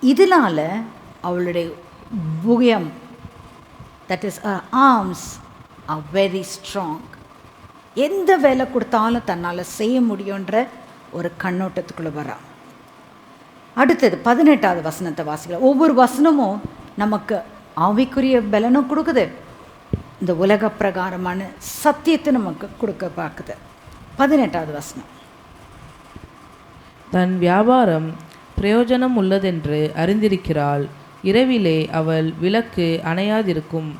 இதனால் அவளுடைய புயம் that is arms are very strong எந்த வேலை கொடுத்தாலும் தன்னால் செய்ய முடியுன்ற ஒரு கண்ணோட்டத்துக்குள்ளே வரா. அடுத்தது பதினெட்டாவது வசனத்தை வாசிக்கலாம். ஒவ்வொரு வசனமும் நமக்கு ஆவிக்குரிய பலனும் கொடுக்குது. இந்த உலக பிரகாரமான சத்தியத்தை நமக்கு கொடுக்க பார்க்குது. பதினெட்டாவது வசனம். தன் வியாபாரம் பிரயோஜனம் உள்ளதென்று அறிந்திருக்கிறாள். இரவிலே அவள் விளக்கு அணையாதிருக்கும்.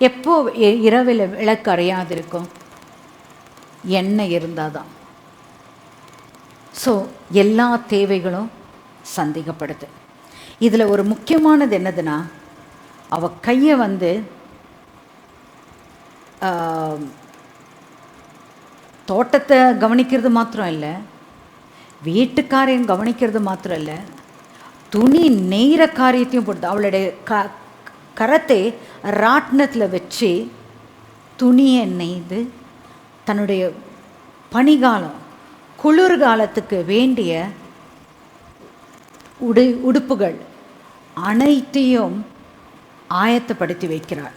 எப்போ இ- இரவில் விளக்கு அறையாதிருக்கும் எண்ணெய் இருந்தால் தான் ஸோ எல்லா தேவைகளும் சந்திக்கப்படுது இதில் ஒரு முக்கியமானது என்னதுன்னா அவ கையை வந்து ஆம், தோட்டத்தை கவனிக்கிறது மாத்திரம் இல்லை வீட்டுக்காரையும் கவனிக்கிறது மாத்திரம் இல்லை துணி நெய்கிற காரியத்தையும் பொறுத்து அவளுடைய க கரத்தை ராட்டினத்தில் வச்சு துணியை நெய்து தன்னுடைய பனிகாலம் குளிர்காலத்துக்கு வேண்டிய உடு உடுப்புகள் அனைத்தையும் ஆயத்தப்படுத்தி வைக்கிறாள்.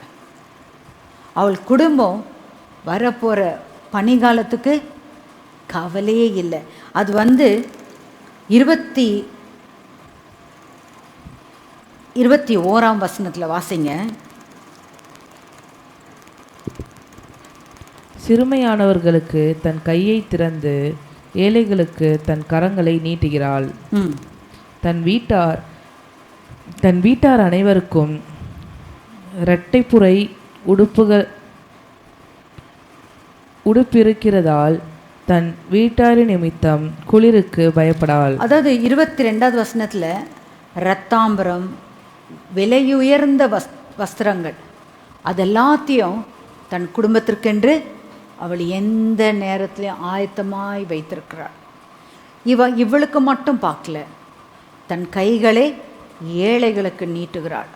அவள் குடும்பம் வரப்போகிற பனிகாலத்துக்கு கவலையே இல்லை. அது வந்து இருபத்தி இருபத்தி ஓராம் வசனத்தில் வாசிங்க. சிறுமையானவர்களுக்கு தன் கையை திறந்து ஏழைகளுக்கு தன் கரங்களை நீட்டுகிறாள். தன் வீட்டார் தன் வீட்டார் அனைவருக்கும் இரட்டைப்புரை உடுப்புகள் உடுப்பிருக்கிறதால் தன் வீட்டாரி நிமித்தம் குளிருக்கு பயப்படாள். அதாவது இருபத்தி ரெண்டாவது வசனத்தில் ரத்தாம்பரம் விலையுயர்ந்த வஸ் வஸ்திரங்கள் அதெல்லாத்தையும் தன் குடும்பத்திற்கென்று அவள் எந்த நேரத்திலையும் ஆயத்தமாய் வைத்திருக்கிறாள். இவ இவளுக்கு மட்டும் பார்க்கல தன் கைகளை ஏழைகளுக்கு நீட்டுகிறாள்.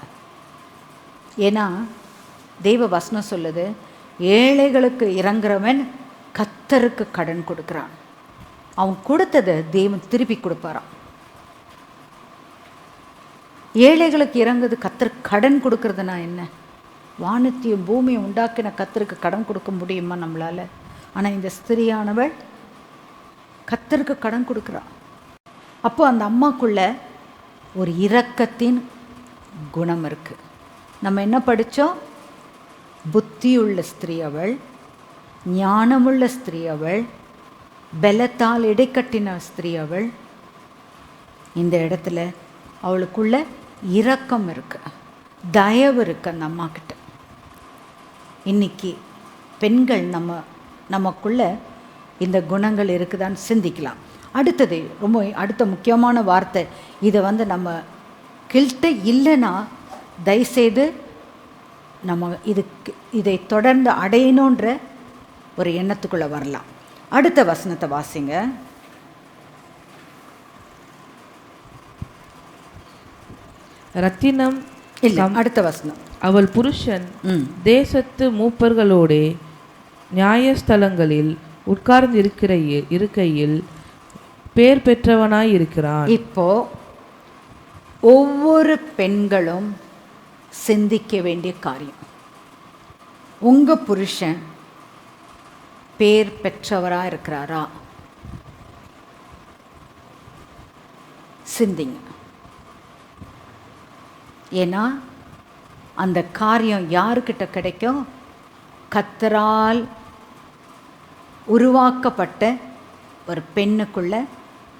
ஏன்னா தெய்வ வசனம் சொல்லுது ஏழைகளுக்கு இறங்குறவன் கத்தருக்கு கடன் கொடுக்குறான். அவன் கொடுத்ததை தெய்வம் திருப்பி கொடுப்பாராம். ஏழைகளுக்கு இறங்குது கத்தருக்கு கடன் கொடுக்கறதுனா என்ன? வானத்தையும் பூமியை உண்டாக்கின கத்தருக்கு கடன் கொடுக்க முடியுமா நம்மளால? ஆனால் இந்த ஸ்திரியானவள் கத்தருக்கு கடன் கொடுக்குறா. அப்போ அந்த அம்மாக்குள்ள ஒரு இரக்கத்தின் குணம் இருக்குது நம்ம என்ன படித்தோம் புத்தியுள்ள ஸ்திரீ அவள் ஞானமுள்ள ஸ்திரீ அவள் பலத்தால் இடைக்கட்டின ஸ்திரீ அவள். இந்த இடத்துல அவளுக்குள்ள இரக்கம் இருக்கு தயவு இருக்கு அந்த அம்மா கிட்ட. இன்னைக்கு பெண்கள் நம்ம நமக்குள்ள இந்த குணங்கள் இருக்குதான்னு சிந்திக்கலாம். அடுத்தது ரொம்ப அடுத்த முக்கியமான வார்த்தை இதை வந்து நம்ம கிழ்த்த இல்லைன்னா தயவுசெய்து நம்ம இதுக்கு இதை தொடர்ந்து அடையணுன்ற ஒரு எண்ணத்துக்குள்ளே வரலாம். அடுத்த வசனத்தை வாசிங்க. ரத்தினம் இல்லை அடுத்த வசனம். அவள் புருஷன் தேசத்து மூப்பர்களோடே நியாயஸ்தலங்களில் உட்கார்ந்திருக்கிற இருக்கையில் பேர் பெற்றவனாய் இருக்கிறான். இப்போ ஒவ்வொரு பெண்களும் சிந்திக்க வேண்டிய காரியம். உங்க புருஷன் பேர் பெற்றவராக இருக்கிறாரா? சிந்திங்க. ஏன்னா அந்த காரியம் யாருக்கிட்ட கிடைக்கும்? கத்தரால் உருவாக்கப்பட்ட ஒரு பெண்ணுக்குள்ள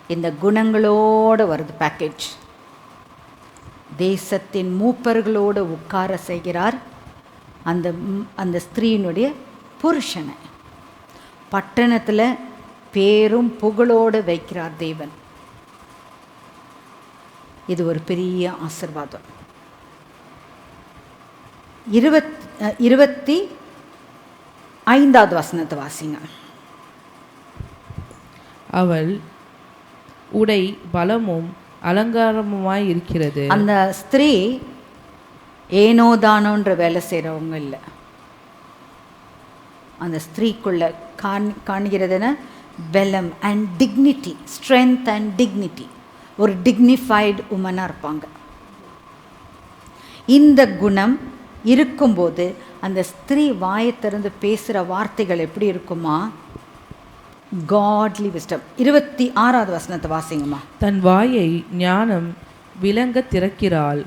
இந்த குணங்களோடு வருது பேக்கேஜ் தேசத்தின் மூப்பர்களோடு உட்கார செய்கிறார் அந்த அந்த ஸ்திரீனுடைய புருஷனை. பட்டணத்தில் பேரும் புகழோடு வைக்கிறார் தேவன். இது ஒரு பெரிய ஆசிர்வாதம். இருபத் இருபத்தி ஐந்தாவது வசனத்தை வாசிங்க. அவள் உடை பலமும் அலங்காரமுமாய் இருக்கிறது அந்த ஸ்திரீ ஏனோ தானோன்ற வேலை செய்கிறவங்க இல்லை. அந்த ஸ்திரீக்குள்ள காண்கிறதுன பலம் and dignity strength and dignity ஒரு டிக்னிஃபைடு உமனாக இருப்பாங்க. இந்த குணம் இருக்கும்போது அந்த ஸ்திரீ வாயை திறந்து பேசுகிற வார்த்தைகள் எப்படி இருக்குமா? காட்லி விஸ்டம் இருபத்தி ஆறாவது வசனத்தை வாசிங்கம்மா. தன் வாயை ஞானம் விளங்க திறக்கிறாள்.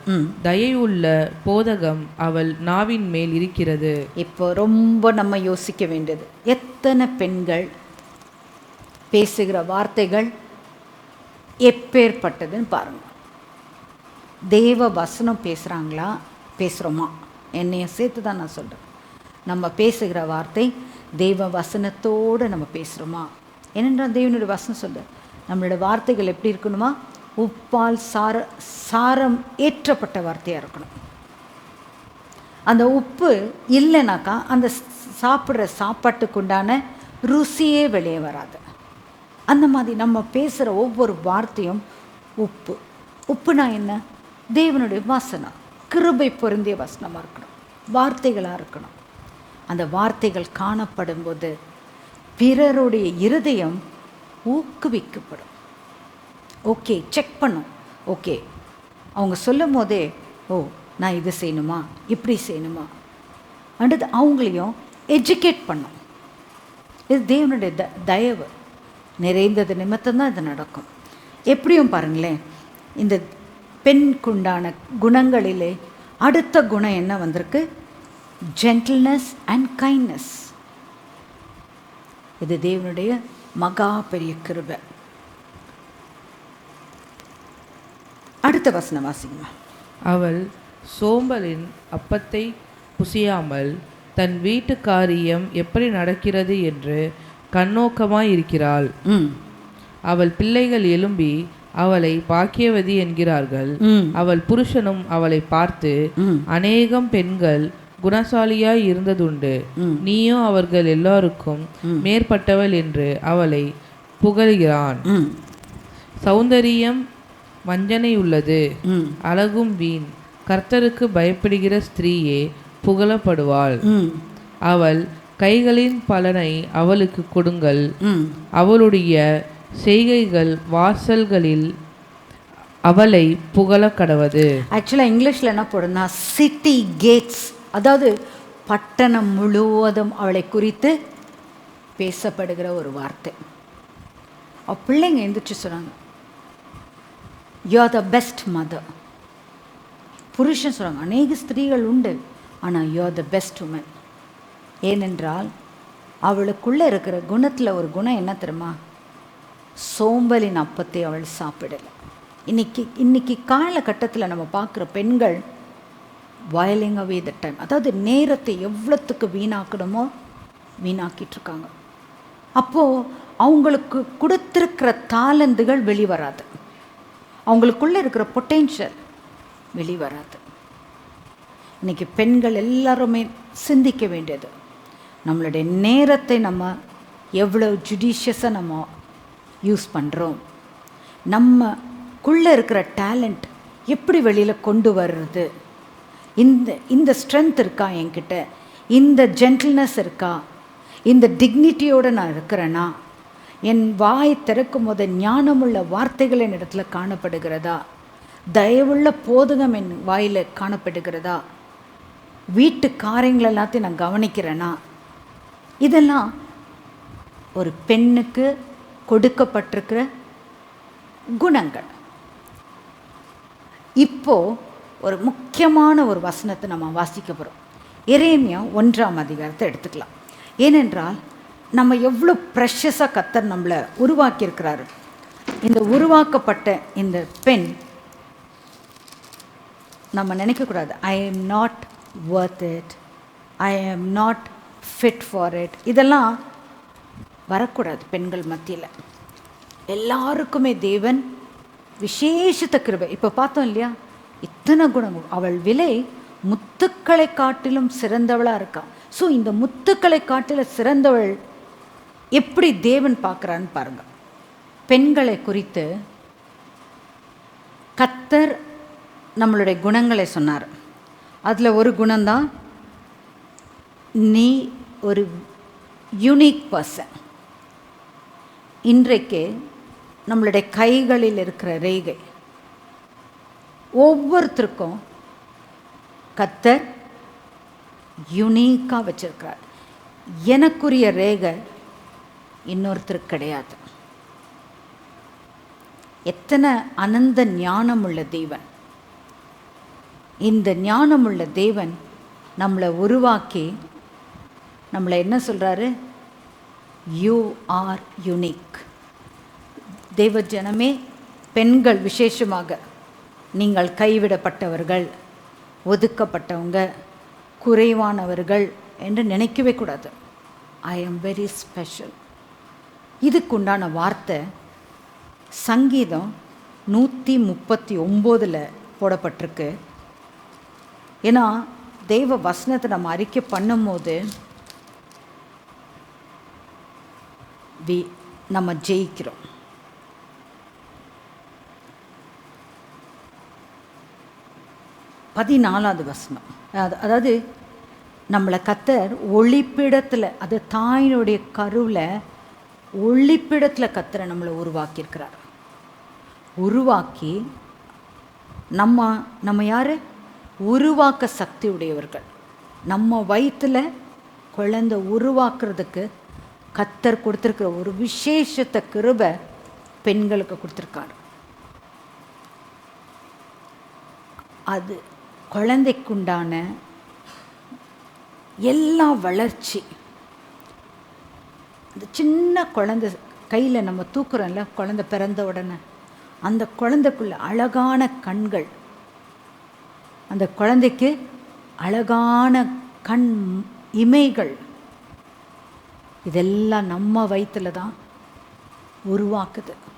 தயையுள்ள போதகம் அவள் நாவின் மேல் இருக்கிறது. இப்போ ரொம்ப நம்ம யோசிக்க வேண்டியது. எத்தனை பெண்கள் பேசுகிற வார்த்தைகள் எப்பேற்பட்டதுன்னு பாருங்க. தேவ வசனம் பேசுகிறாங்களா பேசுகிறோமா என்னைய சேர்த்து தான் நான் சொல்கிறேன் நம்ம பேசுகிற வார்த்தை தெய்வ வசனத்தோடு நம்ம பேசுகிறோமா ஏனென்றால் தேவனுடைய வசனம் சொல்ற நம்மளோட வார்த்தைகள் எப்படி இருக்கணுமா? உப்பால் சார சாரம் ஏற்றப்பட்ட வார்த்தையாக இருக்கணும். அந்த உப்பு இல்லைனாக்கா அந்த சாப்பிட்ற சாப்பாட்டுக்குண்டான ருசியே வெளியே வராது. அந்த மாதிரி நம்ம பேசுகிற ஒவ்வொரு வார்த்தையும் உப்பு. உப்புனா என்ன? தேவனுடைய வசனம் கிருபை பொருந்திய வசனமாக இருக்கணும். வார்த்தைகளாக இருக்கணும். அந்த வார்த்தைகள் காணப்படும்போது பிறருடைய இருதயம் ஊக்குவிக்கப்படும். ஓகே செக் பண்ணும். ஓகே. அவங்க சொல்லும் போதே ஓ நான் இது செய்யணுமா? இப்படி செய்யணுமா? அடுத்து அவங்களையும் எஜுகேட் பண்ணும். இது தேவனுடைய த தயவு. நிறைந்தது நிமித்தம்தான் இது நடக்கும். எப்படியும் பாருங்களேன் இந்த பெண்குண்டான குணங்களிலே அடுத்த குணம் என்ன வந்திருக்கு? ஜென்டில்னஸ் அண்ட் கைண்ட்னஸ் இது தேவனுடைய மகா பெரிய கிருபை. அடுத்த வசனம் வாசிங்கம்மா அவள் சோம்பலின் அப்பத்தை புசியாமல் தன் வீட்டு காரியம் எப்படி நடக்கிறது என்று கண்ணோக்கமாய் இருக்கிறாள் அவள் பிள்ளைகள் எழும்பி அவளை பாக்கியவதி என்கிறார்கள். அவள் புருஷனும் அவளை பார்த்து அநேகம் பெண்கள் குணசாலியாய் இருந்ததுண்டு. நீயும் அவர்கள் எல்லாருக்கும் மேற்பட்டவள் என்று அவளை புகழ்கிறான். சௌந்தரியம் வஞ்சனை உள்ளது அழகும் வீண். கர்த்தருக்கு பயப்படுகிற ஸ்திரீயே புகழப்படுவாள். அவள் கைகளின் பலனை அவளுக்கு கொடுங்கள். அவளுடைய செய்கைகள் வாசல்களில் அவளை புகழ கடவது. ஆக்சுவலாக இங்கிலீஷில் என்ன போடுனா சிட்டி கேட்ஸ் அதாவது பட்டணம் முழுவதும் அவளை குறித்து பேசப்படுகிற ஒரு வார்த்தை. பிள்ளைங்க எந்திரிச்சு சொன்னாங்க you are the best mother புருஷன் சொல்கிறாங்க அநேக ஸ்திரீகள் உண்டு ஆனால் you are the best woman ஏனென்றால் அவளுக்குள்ளே இருக்கிற குணத்தில் ஒரு குணம் என்ன தெரியுமா? சோம்பலின் அப்பத்தை அவள் சாப்பிடலை. இன்னைக்கு இன்னைக்கு காலகட்டத்தில் நம்ம பார்க்குற பெண்கள் வயலிங் அவே த டைம் அதாவது நேரத்தை எவ்வளோத்துக்கு வீணாக்கணுமோ வீணாக்கிட்டு இருக்காங்க. அப்போது அவங்களுக்கு கொடுத்துருக்கிற தாளந்துகள் வெளிவராது. அவங்களுக்குள்ளே இருக்கிற பொட்டென்ஷியல் வெளிவராது. இன்னைக்கு பெண்கள் எல்லாருமே சிந்திக்க வேண்டியது நம்மளுடைய நேரத்தை நம்ம எவ்வளோ ஜுடிஷியஸாக நம்ம யூஸ் பண்ணுறோம் நம்மக்குள்ளே இருக்கிற டேலண்ட் எப்படி வெளியில் கொண்டு வர்றது இந்த இந்த ஸ்ட்ரென்த் இருக்கா என்கிட்ட இந்த ஜென்டில்னஸ் இருக்கா இந்த டிக்னிட்டியோடு நான் இருக்கிறேன்னா என் வாய் திறக்கும் போது ஞானமுள்ள வார்த்தைகள் என் இடத்துல காணப்படுகிறதா? தயவுள்ள போதகம் என் வாயில் காணப்படுகிறதா? வீட்டு காரியங்கள் எல்லாத்தையும் நான் கவனிக்கிறேனா? இதெல்லாம் ஒரு பெண்ணுக்கு கொடுக்கப்பட்டிருக்கிற குணங்கள். இப்போ ஒரு முக்கியமான ஒரு வசனத்தை நம்ம வாசிக்க போகிறோம் எரேமியா ஒன்றாம் அதிகாரத்தை எடுத்துக்கலாம். ஏனென்றால் நம்ம எவ்வளோ ப்ரெஷஸாக கத்தர் நம்மளை உருவாக்கியிருக்கிறாரு. இந்த உருவாக்கப்பட்ட இந்த பெண் நம்ம நினைக்கக்கூடாது. I am not worth it I am not fit for it இதெல்லாம் வரக்கூடாது பெண்கள் மத்தியில். எல்லாருக்குமே தேவன் விசேஷத்த கிருபை. இப்போ பார்த்தோம் இல்லையா? இத்தனை குணங்கள். அவள் விலை முத்துக்களை காட்டிலும் சிறந்தவளாக இருக்கா. ஸோ இந்த முத்துக்களை காட்டிலும் சிறந்தவள் எப்படி தேவன் பார்க்குறான்னு பாருங்கள் பெண்களை குறித்து கத்தர் நம்மளுடைய குணங்களை சொன்னார். அதில் ஒரு குணம்தான் நீ ஒரு யூனிக் பர்சன் இன்றைக்கு நம்மளுடைய கைகளில் இருக்கிற ரேகை. ஒவ்வொருத்தருக்கும் கத்தர் யுனீக்காக வச்சுருக்கிறார். எனக்குரிய ரேகை இன்னொருத்தருக்கு கிடையாது. எத்தனை அனந்த ஞானமுள்ள தேவன். இந்த ஞானமுள்ள தேவன் நம்மளை உருவாக்கி நம்மளை என்ன சொல்கிறாரு யூ ஆர் யுனிக் தேவ ஜனமே பெண்கள் விசேஷமாக நீங்கள் கைவிடப்பட்டவர்கள் ஒதுக்கப்பட்டவங்க குறைவானவர்கள் என்று நினைக்கவே கூடாது. ஐ எம் வெரி ஸ்பெஷல் இதுக்குண்டான வார்த்தை சங்கீதம் நூற்றி முப்பத்தி ஒம்போதில் போடப்பட்டிருக்கு. ஏன்னா தெய்வ வசனத்தை நம்ம அறிக்கை பண்ணும்போது வி நம்ம ஜெயிக்கிறோம். பதினாலாவது வசனம். அதாவது நம்மளை கத்தர் ஒளிப்பிடத்தில் அது தாயினுடைய கருவில் ஒழிப்பிடத்தில் கத்தரை நம்மளை உருவாக்கியிருக்கிறார். உருவாக்கி நம்ம நம்ம யார்? உருவாக்க சக்தி உடையவர்கள் நம்ம வயிற்றில் குழந்தை உருவாக்குறதுக்கு கத்தர் கொடுத்துருக்கிற ஒரு விசேஷத்தை கிருபை பெண்களுக்கு கொடுத்துருக்காரு. அது குழந்தைக்குண்டான எல்லா வளர்ச்சி அந்த சின்ன குழந்தை கையில் நம்ம தூக்குறோம்ல குழந்தை பிறந்த உடனே. அந்த குழந்தைக்குள்ள அழகான கண்கள். அந்த குழந்தைக்கு அழகான கண் இமைகள். இதெல்லாம் நம்ம வயிற்றில் தான் உருவாக்குது.